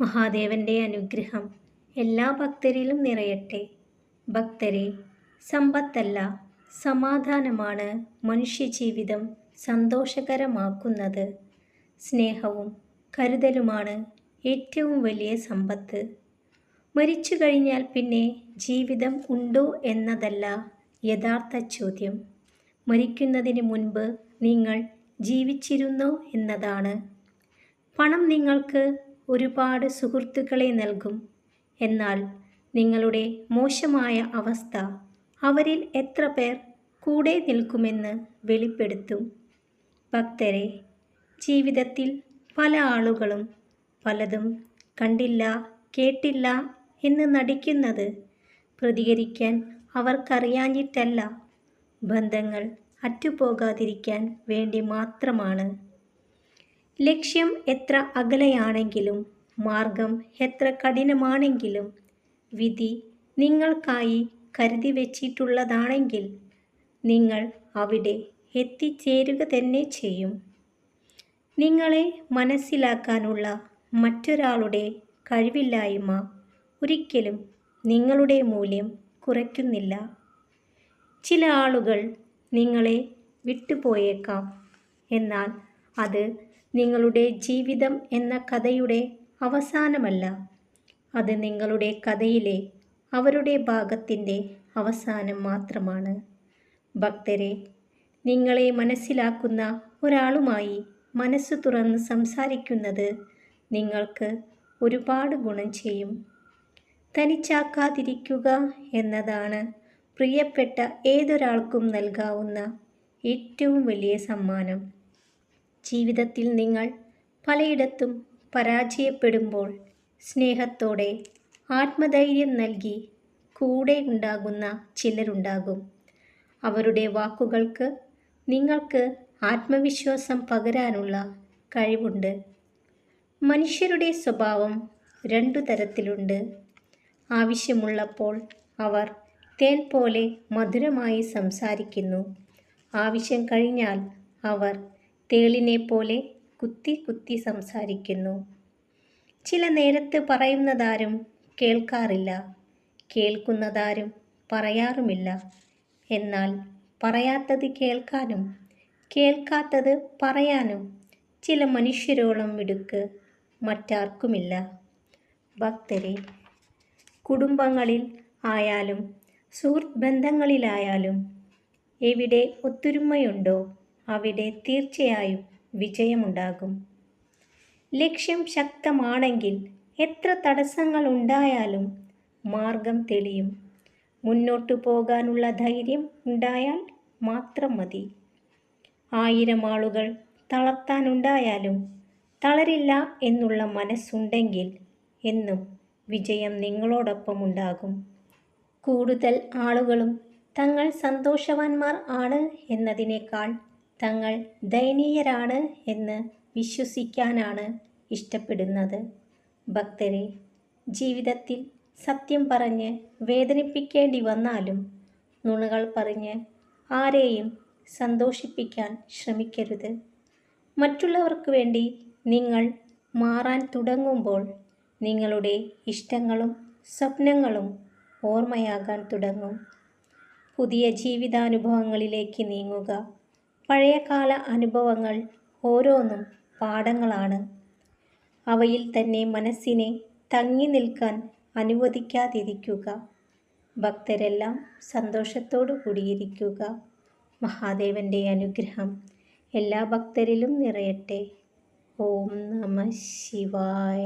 മഹാദേവന്റെ അനുഗ്രഹം എല്ലാ ഭക്തരിലും നിറയട്ടെ. ഭക്തരെ സമ്പത്തല്ല സമാധാനമാണ് മനുഷ്യജീവിതം സന്തോഷകരമാക്കുന്നത്. സ്നേഹവും കരുതലുമാണ് ഏറ്റവും വലിയ സമ്പത്ത്. മരിച്ചു കഴിഞ്ഞാൽ പിന്നെ ജീവിതം ഉണ്ടോ എന്നതല്ല യഥാർത്ഥ ചോദ്യം. മരിക്കുന്നതിന് മുൻപ് നിങ്ങൾ ജീവിച്ചിരുന്നോ എന്നതാണ്. പണം നിങ്ങൾക്ക് ഒരുപാട് സുഹൃത്തുക്കളെ നൽകും. എന്നാൽ നിങ്ങളുടെ മോശമായ അവസ്ഥ അവരിൽ എത്ര പേർ കൂടെ നിൽക്കുമെന്ന് വെളിപ്പെടുത്തും. ഭക്തരെ ജീവിതത്തിൽ പല ആളുകളും പലതും കണ്ടില്ല കേട്ടില്ല എന്ന് നടിക്കുന്നത് പ്രതികരിക്കാൻ അവർക്കറിയാഞ്ഞിട്ടല്ല. ബന്ധങ്ങൾ അറ്റുപോകാതിരിക്കാൻ വേണ്ടി മാത്രമാണ്. ലക്ഷ്യം എത്ര അകലെയാണെങ്കിലും മാർഗം എത്ര കഠിനമാണെങ്കിലും വിധി നിങ്ങൾക്കായി കരുതി വച്ചിട്ടുള്ളതാണെങ്കിൽ നിങ്ങൾ അവിടെ എത്തിച്ചേരുക തന്നെ ചെയ്യും. നിങ്ങളെ മനസ്സിലാക്കാനുള്ള മറ്റൊരാളുടെ കഴിവില്ലായ്മ ഒരിക്കലും നിങ്ങളുടെ മൂല്യം കുറയ്ക്കുന്നില്ല. ചില ആളുകൾ നിങ്ങളെ വിട്ടുപോയേക്കാം എന്നാൽ അത് നിങ്ങളുടെ ജീവിതം എന്ന കഥയുടെ അവസാനമല്ല. അത് നിങ്ങളുടെ കഥയിലെ അവരുടെ ഭാഗത്തിന്റെ അവസാനം മാത്രമാണ്. ഭക്തരെ നിങ്ങളെ മനസ്സിലാക്കുന്ന ഒരാളുമായി മനസ്സ് തുറന്ന് സംസാരിക്കുന്നത് നിങ്ങൾക്ക് ഒരുപാട് ഗുണം ചെയ്യും. തനിച്ചാക്കാതിരിക്കുക എന്നതാണ് പ്രിയപ്പെട്ട ഏതൊരാൾക്കും നൽകാവുന്ന ഏറ്റവും വലിയ സമ്മാനം. ജീവിതത്തിൽ നിങ്ങൾ പലയിടത്തും പരാജയപ്പെടുമ്പോൾ സ്നേഹത്തോടെ ആത്മധൈര്യം നൽകി കൂടെ ഉണ്ടാകുന്ന ചിലരുണ്ടാകും. അവരുടെ വാക്കുകൾക്ക് നിങ്ങൾക്ക് ആത്മവിശ്വാസം പകരാനുള്ള കഴിവുണ്ട്. മനുഷ്യരുടെ സ്വഭാവം രണ്ടു തരത്തിലുണ്ട്. ആവശ്യമുള്ളപ്പോൾ അവർ തേൻ പോലെ മധുരമായി സംസാരിക്കുന്നു. ആവശ്യം കഴിഞ്ഞാൽ അവർ തേളിനെ പോലെ കുത്തി കുത്തി സംസാരിക്കുന്നു. ചില നേരത്ത് പറയുന്നതാരും കേൾക്കാറില്ല. കേൾക്കുന്നതാരും പറയാറുമില്ല. എന്നാൽ പറയാത്തത് കേൾക്കാനും കേൾക്കാത്തത് പറയാനും ചില മനുഷ്യരോളം മിടുക്ക് മറ്റാർക്കുമില്ല. ഭക്തരെ കുടുംബങ്ങളിൽ ആയാലും സുഹൃത്ത് ബന്ധങ്ങളിലായാലും എവിടെ ഒത്തൊരുമയുണ്ടോ? അവിടെ തീർച്ചയായും വിജയമുണ്ടാകും. ലക്ഷ്യം ശക്തമാണെങ്കിൽ എത്ര തടസ്സങ്ങൾ ഉണ്ടായാലും മാർഗം തെളിയും. മുന്നോട്ടു പോകാനുള്ള ധൈര്യം ഉണ്ടായാൽ മാത്രം മതി. ആയിരം ആളുകൾ തളർത്താനുണ്ടായാലും തളരില്ല എന്നുള്ള മനസ്സുണ്ടെങ്കിൽ എന്നും വിജയം നിങ്ങളോടൊപ്പം ഉണ്ടാകും. കൂടുതൽ ആളുകളും തങ്ങൾ സന്തോഷവാന്മാർ ആണ് എന്നതിനേക്കാൾ തങ്ങൾ ദയനീയരാണ് എന്ന് വിശ്വസിക്കാനാണ് ഇഷ്ടപ്പെടുന്നത്. ഭക്തരെ ജീവിതത്തിൽ സത്യം പറഞ്ഞ് വേദനിപ്പിക്കേണ്ടി വന്നാലും നുണകൾ പറഞ്ഞ് ആരെയും സന്തോഷിപ്പിക്കാൻ ശ്രമിക്കരുത്. മറ്റുള്ളവർക്ക് വേണ്ടി നിങ്ങൾ മാറാൻ തുടങ്ങുമ്പോൾ നിങ്ങളുടെ ഇഷ്ടങ്ങളും സ്വപ്നങ്ങളും ഓർമ്മയാകാൻ തുടങ്ങും. പുതിയ ജീവിതാനുഭവങ്ങളിലേക്ക് നീങ്ങുക. പഴയകാല അനുഭവങ്ങൾ ഓരോന്നും പാഠങ്ങളാണ്. അവയിൽ തന്നെ മനസ്സിനെ തങ്ങി നിൽക്കാൻ അനുവദിക്കാതിരിക്കുക. ഭക്തരെല്ലാം സന്തോഷത്തോടു കൂടിയിരിക്കുക. മഹാദേവന്റെ അനുഗ്രഹം എല്ലാ ഭക്തരിലും നിറയട്ടെ. ഓം നമ ശിവായ.